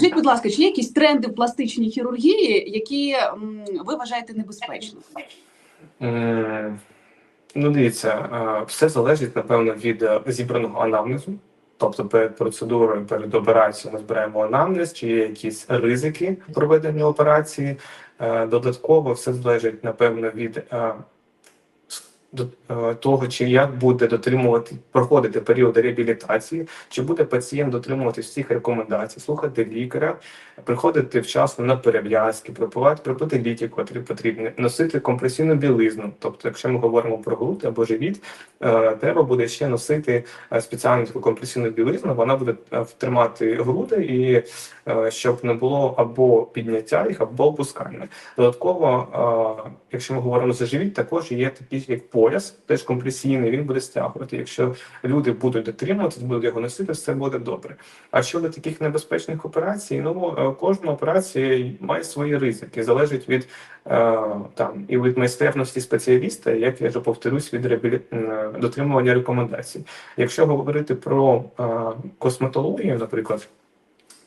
Скажіть, будь ласка, чи є якісь тренди в пластичній хірургії, які ви вважаєте небезпечними? М, Ну, дивіться, е, все залежить, напевно, від е, зібраного анамнезу. Тобто перед процедурою, перед операцією ми збираємо анамнез, чи є якісь ризики проведення операції. Е, Додатково все залежить, напевно, від е, до е, того, чи як буде дотримувати проходити період реабілітації, чи буде пацієнт дотримуватись всіх рекомендацій, слухати лікаря, приходити вчасно на перев'язки, припивати, припити ліки, котрі потрібні, носити компресійну білизну. Тобто, якщо ми говоримо про груди або живіт, е, треба буде ще носити е, спеціальну компресійну білизну. Вона буде е, тримати груди і щоб не було або підняття їх, або опускання. Додатково, якщо ми говоримо за живіт, також є такий як пояс, теж компресійний, він буде стягувати. Якщо люди будуть дотримуватися, будуть його носити, все буде добре. А щодо таких небезпечних операцій, ну е, кожна операція має свої ризики, залежить від е, там і від майстерності спеціаліста, як я вже повторюсь, від реабілі... дотримування рекомендацій. Якщо говорити про е, косметологію, наприклад.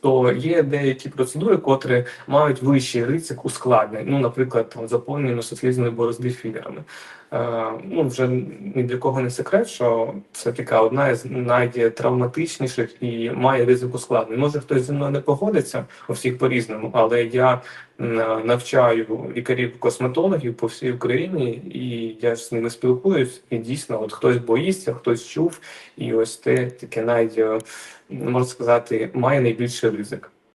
То є деякі процедури, котрі мають вищий ризик ускладнень. Ну, наприклад, там заповнення носослізної борозди філерами. Е, ну, вже ні для кого не секрет, що це така одна з найтравматичніших і має ризик ускладнень. Може, хтось зі мною не погодиться у всіх по-різному, але я навчаю лікарів-косметологів по всій Україні, і я ж з ними спілкуюсь. І дійсно, от хтось боїться, хтось чув, і ось те таке навіть, е, можна сказати, має найбільший ризик.